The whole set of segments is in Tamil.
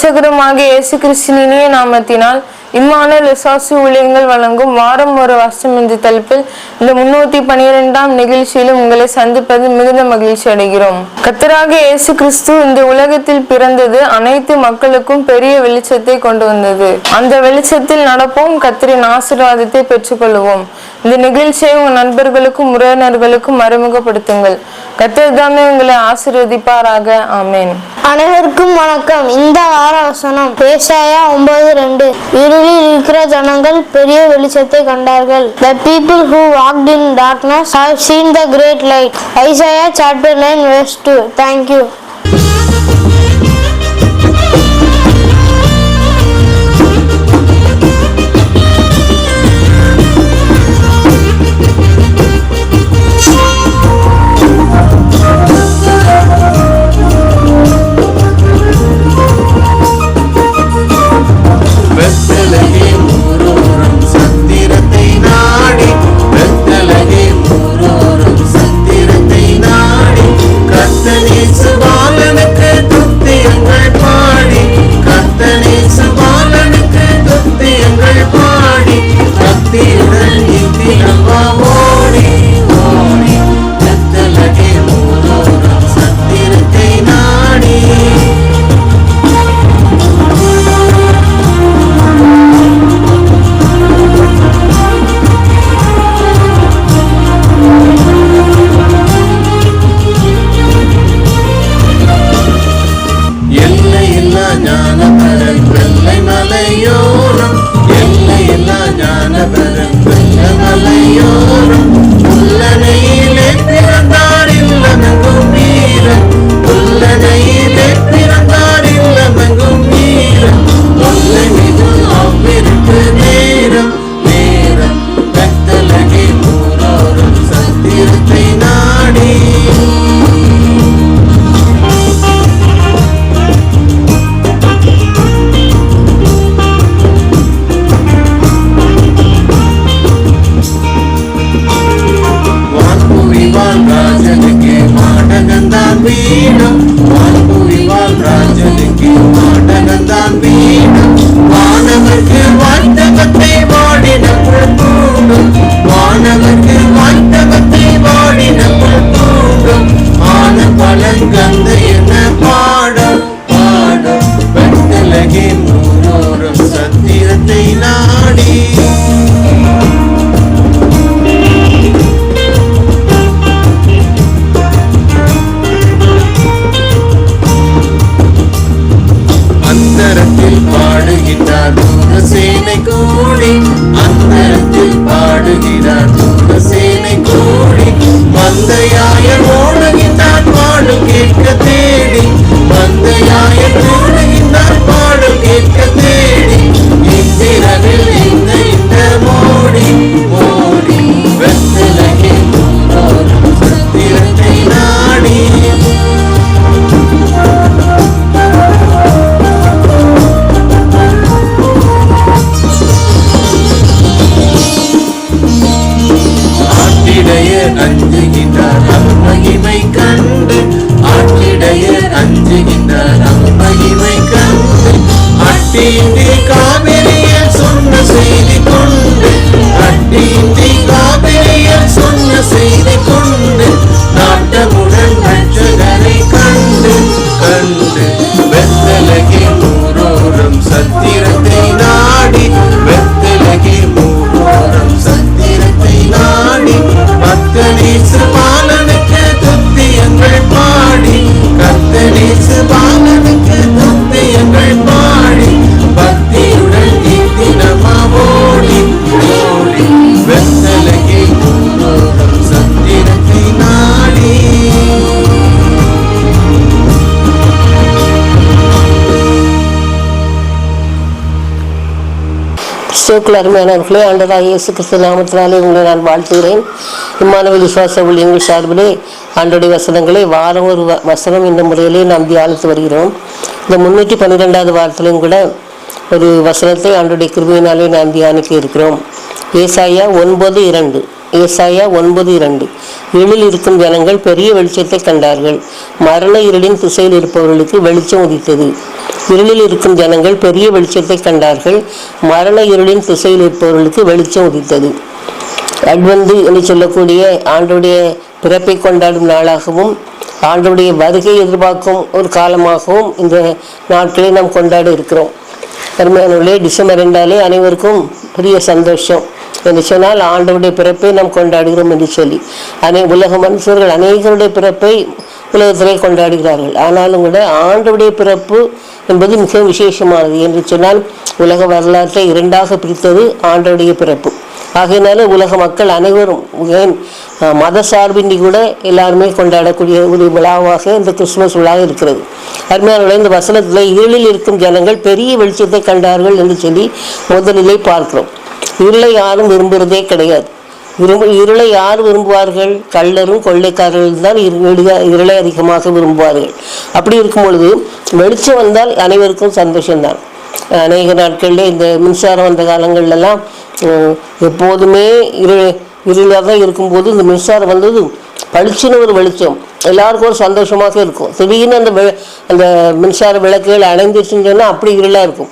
கத்தரும் இரட்சகருமாகிய இயேசு கிறிஸ்தின் இனிய நாமத்தினால் இம்மான விசுவாசி ஊழியங்கள் வழங்கும் வாரம் ஒரு வருஷம் என்ற தலைப்பில் இந்த முன்னூத்தி பனிரெண்டாம் நிகழ்ச்சியிலும் உங்களை சந்திப்பது மிகுந்த மகிழ்ச்சி அடைகிறோம். கத்தராக இயேசு கிறிஸ்து இந்த உலகத்தில் பிறந்தது அனைத்து மக்களுக்கும் பெரிய வெளிச்சத்தை கொண்டு வந்தது. அந்த வெளிச்சத்தில் நடப்போம் கத்தரின் ஆசீர்வாதத்தை பெற்றுக்கொள்வோம் இந்த நிகழ்ச்சியை உங்கள் நண்பர்களுக்கும் உறவினர்களுக்கும் அறிமுகப்படுத்துங்கள். கத்தர் தாமே உங்களை ஆசிர்வதிப்பாராக. ஆமேன். அனைவருக்கும் வணக்கம். இந்த வார வசனம் பேசாயா ஒன்பது ரெண்டு. இருளில் இருக்கிற ஜனங்கள் பெரிய வெளிச்சத்தை கண்டார்கள். The people who walked in darkness have seen the great light. Isaiah chapter 9 verse 2 thank കൂടി അന്തരത്തിൽ പാ கிறிஸ்துவுக்குள் அருமையானவர்களே ஆண்டதாக இயேசு கிறிஸ்து நாமத்தினாலே உங்களை நான் வாழ்த்துகிறேன். இம்மானவ விசுவாச ஊழியங்கள் சார்பிலே ஆண்டோடைய வசனங்களை வாரம் ஒரு வசனம் இந்த முறையிலே நாம் தியானித்து வருகிறோம். இந்த முன்னூற்றி பன்னிரெண்டாவது வாரத்திலும் கூட ஒரு வசனத்தை ஆண்டுடைய கிருபையினாலே நாம் தியானிக்க இருக்கிறோம். ஏசாயா ஒன்பது இரண்டு. ஏசாயா ஒன்பது இரண்டு. இருளில் இருக்கும் ஜனங்கள் பெரிய வெளிச்சத்தை கண்டார்கள். மரண இருளின் திசையில் இருப்பவர்களுக்கு வெளிச்சம் உதித்தது. இருளில் இருக்கும் ஜனங்கள் பெரிய வெளிச்சத்தை கண்டார்கள். மரண இருளின் திசையில் இருப்பவர்களுக்கு வெளிச்சம் உதித்தது. அட்வந்து என்று சொல்லக்கூடிய ஆண்டுடைய பிறப்பை கொண்டாடும் நாளாகவும் ஆண்டுடைய வருகை எதிர்பார்க்கும் ஒரு காலமாகவும் இந்த நாட்களை நாம் கொண்டாட இருக்கிறோம். அருமையானவர்களே டிசம்பர் ரெண்டாலே அனைவருக்கும் பெரிய சந்தோஷம் என்று சொன்னால் ஆண்டவுடைய பிறப்பை நாம் கொண்டாடுகிறோம் என்று சொல்லி. அனை உலக மனுஷர்கள் அநேகருடைய பிறப்பை உலகத்திலே கொண்டாடுகிறார்கள். ஆனாலும் கூட ஆண்டவுடைய பிறப்பு என்பது மிகவும் விசேஷமானது என்று சொன்னால் உலக வரலாற்றை இரண்டாக பிரித்தது ஆண்டவுடைய பிறப்பு. ஆகையினால உலக மக்கள் அனைவரும் ஏன் மத சார்பின்றி கூட எல்லாருமே கொண்டாடக்கூடிய ஒரு விழாவாக இந்த கிறிஸ்துமஸ் விழா இருக்கிறது. அருமையான இந்த வசனத்தில் இருளில் இருக்கும் ஜனங்கள் பெரிய வெளிச்சத்தை கண்டார்கள் என்று சொல்லி முதலிலே பார்க்கிறோம். இருளை யாரும் விரும்புகிறதே கிடையாது. விரும்ப இருளை யார் விரும்புவார்கள்? கள்ளரும் கொள்ளைக்காரர்கள் தான் இரு- இருளை அதிகமாக விரும்புவார்கள். அப்படி இருக்கும் பொழுது வெளிச்சம் வந்தால் அனைவருக்கும் சந்தோஷம்தான். அநேக நாட்களில் இந்த மின்சாரம் வந்த காலங்கள்லாம் எப்போதுமே இரு இருளாக தான் இருக்கும்போது இந்த மின்சாரம் வந்தது பளிச்சுன்னு ஒரு வெளிச்சம். எல்லாருக்கும் ஒரு சந்தோஷமாக இருக்கும். திடீர்னு அந்த அந்த மின்சார விளக்குகள் அணைந்துச்சுன்னு சொன்னால் அப்படி இருளாக இருக்கும்.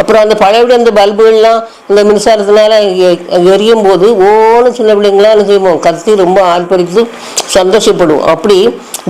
அப்புறம் அந்த பழையபடி அந்த பல்புகள்லாம் இந்த மின்சாரத்தினால எரியும் போது ஓன்னு சின்ன பிள்ளைங்களாம் என்ன செய்வோம்? கத்தி ரொம்ப ஆர்ப்பரித்து சந்தோஷப்படுவோம். அப்படி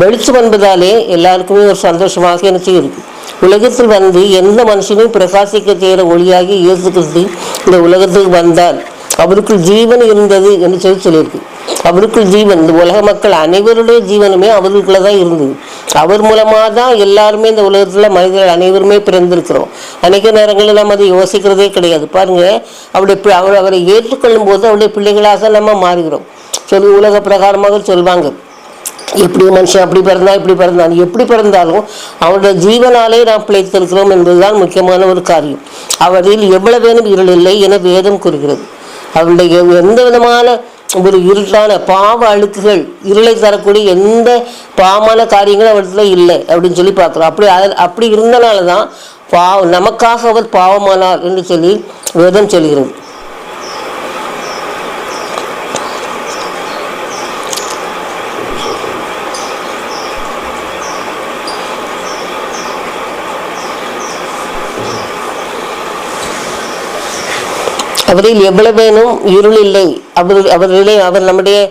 வெளிச்சம் என்பதாலே எல்லாருக்குமே ஒரு சந்தோஷமாக என்ன செய்யிருக்கு உலகத்தில் வந்து எந்த மனுஷனையும் பிரகாசிக்க செய்கிற ஒளியாகி இயேசு கிறிஸ்து இந்த உலகத்துக்கு வந்தார். அவருக்குள் ஜீவன் இருந்தது என்று சொல்லி சொல்லியிருக்கு. அவருக்குள் ஜீவன் இந்த உலக மக்கள் அனைவருடைய ஜீவனுமே அவருக்குள்ள தான் இருந்தது. அவர் மூலமாக தான் எல்லாருமே இந்த உலகத்தில் மனிதர்கள் அனைவருமே பிறந்திருக்கிறோம். அநேக நேரங்களில் நம்ம அதை யோசிக்கிறதே கிடையாது. பாருங்கள் அவருடைய பி- அவர் அவரை ஏற்றுக்கொள்ளும் போது அவருடைய பிள்ளைகளாக நம்ம மாறுகிறோம். சொல்லி உலக பிரகாரமாக சொல்வாங்க. எப்படி மனுஷன் அப்படி பிறந்தா இப்படி பிறந்தான் எப்படி பிறந்தாலும் அவருடைய ஜீவனாலே நாம் பிழைத்திருக்கிறோம் என்பதுதான் முக்கியமான ஒரு காரியம். அவரில் எவ்வளவு வேணும் இருள் இல்லை என வேதம் கூறுகிறது. அவருடைய எந்த விதமான ஒரு இருட்டான பாவ அழுக்குகள் இருளை தரக்கூடிய எந்த பாவமான காரியங்களும் அவர்கிட்ட இல்லை அப்படின்னு சொல்லி பார்க்குறோம். அப்படி அது- அப்படி இருந்தனால தான் பாவம் நமக்காக அவர் பாவமானார் என்று சொல்லி வேதம் சொல்கிறது. அவரில் எவ்வளவு வேணும் இருள் இல்லை அவர் அவர்களே அவர் நம்முடைய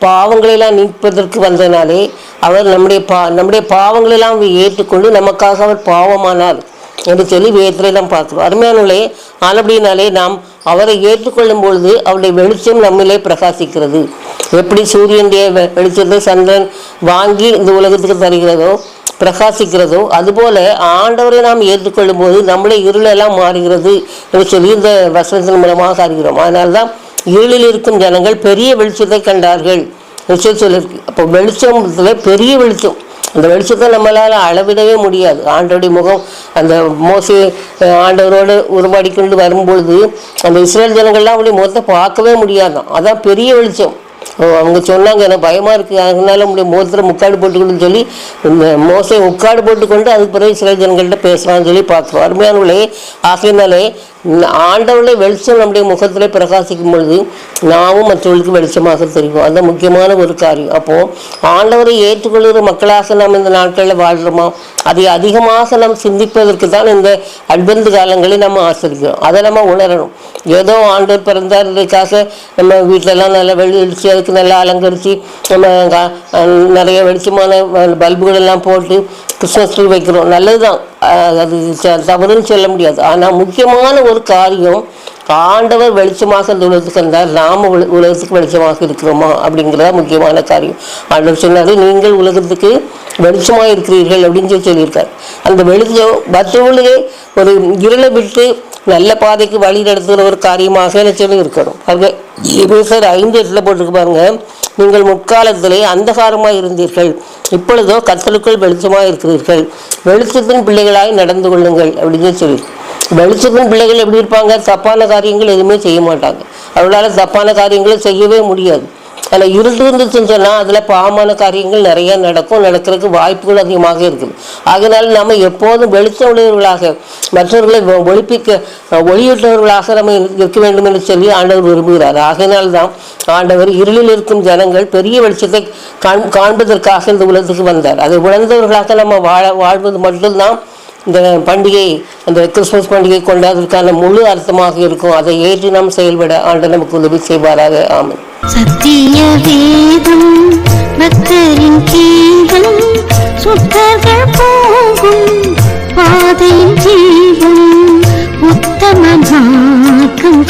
பாவங்களெல்லாம் நீப்பதற்கு வந்தனாலே அவர் நம்முடைய பா நம்முடைய பாவங்களெல்லாம் அவர் ஏற்றுக்கொண்டு நமக்காக அவர் பாவமானார் என்று சொல்லி வேதத்திலே நாம் பார்க்கிறோம். அருமையானே ஆனபடினாலே நாம் அவரை ஏற்றுக்கொள்ளும் பொழுது அவருடைய வெளிச்சம் நம்மிலே பிரகாசிக்கிறது. எப்படி சூரியனுடைய வெ- வெளிச்சத்தை சந்திரன் வாங்கி இந்த உலகத்துக்கு தருகிறதோ பிரகாசிக்கிறதோ அதுபோல ஆண்டவரை நாம் ஏற்றுக்கொள்ளும் போது நம்மளே இருளெல்லாம் மாறுகிறது என்று சொல்லி இந்த வசனத்தின் மூலமாக அறிகிறோம் அதனால்தான் இருளில் இருக்கும் ஜனங்கள் பெரிய வெளிச்சத்தை கண்டார்கள் என்று சொல்லியிருக்கு. அப்போ வெளிச்சத்தில் பெரிய வெளிச்சம். அந்த வெளிச்சத்தை நம்மளால் அளவிடவே முடியாது. ஆண்டோடைய முகம் அந்த மோசி ஆண்டவரோடு உருவாடி கொண்டு வரும்பொழுது அந்த இஸ்ரேல் ஜனங்கள்லாம் அப்படி முகத்தை பார்க்கவே முடியாதான். அதான் பெரிய வெளிச்சம். அவங்க சொன்னாங்க எனக்கு பயமாக இருக்குது அதனால உங்களுடைய முகத்தில் முக்காடு போட்டுக்கணும்னு சொல்லி இந்த மோசை முக்காடு போட்டுக்கொண்டு அதுக்கு பிறகு சில ஜனங்கள்கிட்ட பேசலாம்னு சொல்லி பார்த்தோம் அருமையானவர்களே ஆகையினாலே ஆண்டவருடைய வெளிச்சம் நம்முடைய முகத்தில் பிரகாசிக்கும் பொழுது நாமும் மற்றவர்களுக்கு வெளிச்சமாக தெரியும் அது முக்கியமான ஒரு காரியம். அப்போது ஆண்டவரை ஏற்றுக்கொள்கிற மக்களாக நாம் இந்த நாட்களில் வாழ்கிறோமா அதை அதிகமாக நாம் சிந்திப்பதற்கு தான் இந்த அட்வந்து காலங்களை நம்ம ஆசிரிக்கிறோம் அதை நம்ம உணரணும். ஏதோ ஆண்டவர் பிறந்தாருக்காக நம்ம வீட்டிலலாம் நல்லா வெளிச்சம் அதுக்கு நல்லா அலங்கரித்து நம்ம நிறைய வெளிச்சமான பல்புகள் எல்லாம் போட்டு கிறிஸ்மஸ் ட்ரீ வைக்கிறோம். நல்லது தான் அது தவறுன்னு சொல்ல முடியாது. ஆனால் முக்கியமான ஒரு காரியம் ஆண்டவர் வெளிச்சமாக இந்த உலகத்துக்கு வந்தார் நாம் உலகத்துக்கு வெளிச்சமாக இருக்கிறோமா? அப்படிங்கிறதா முக்கியமான காரியம். ஆண்டவர் சொன்னார் நீங்கள் உலகத்துக்கு வெளிச்சமாக இருக்கிறீர்கள் அப்படின்னு சொல்லி சொல்லியிருக்காரு. அந்த வெளிச்சம் மற்றவர்களே ஒரு இருளை விட்டு நல்ல பாதைக்கு வழி நடத்துகிற ஒரு காரியமாக நிச்சயம் இருக்கணும். பாருங்க எபேசர் ஐந்து எட்டில் போட்டிருக்கு பாருங்க. நீங்கள் முற்காலத்திலே அந்தகாரமாக இருந்தீர்கள். இப்பொழுதோ கத்தலுக்குள் வெளிச்சமாக இருக்கிறீர்கள். வெளிச்சத்தின் பிள்ளைகளாய் நடந்து கொள்ளுங்கள் அப்படின்னு சொல்லி. வெளிச்சத்தின் பிள்ளைகள் எப்படி இருப்பாங்க? தப்பான காரியங்கள் எதுவுமே செய்ய மாட்டாங்க. அவர்களால் தப்பான காரியங்களை செய்யவே முடியாது. அதில் இருட்டு இருந்துச்சுன்னு சொன்னால் அதில் பாவமான காரியங்கள் நிறைய நடக்கும் நடக்கிறதுக்கு வாய்ப்புகள் அதிகமாக இருக்குது. அதனால் நம்ம எப்போதும் வெளிச்சம் உடையவர்களாக மற்றவர்களை ஒழிப்பிக்க ஒளிப்பிக்க ஒளியிட்டவர்களாக நம்ம இருக்க வேண்டும் என்று சொல்லி ஆண்டவர் விரும்புகிறார். ஆகையினால் தான் ஆண்டவர் இருளில் இருக்கும் ஜனங்கள் பெரிய வெளிச்சத்தை காண் காண்பதற்காக இந்த உலகத்துக்கு வந்தார். அதை உணர்ந்தவர்களாக நம்ம வாழ வாழ்வது மட்டும்தான் இந்த பண்டிகை அந்த கிறிஸ்மஸ் பண்டிகை கொண்டாடுவதற்கான முழு அர்த்தமாக இருக்கும். அதை ஏற்று நாம் செயல்பட ஆண்டு நமக்கு உதவி செய்வாராக. ஆமன். சத்திய வேதம் பக்தரின் கீதம் சுத்தர்கள் போகும் பாதையின் ஜீவன் உத்தமமாக்கும்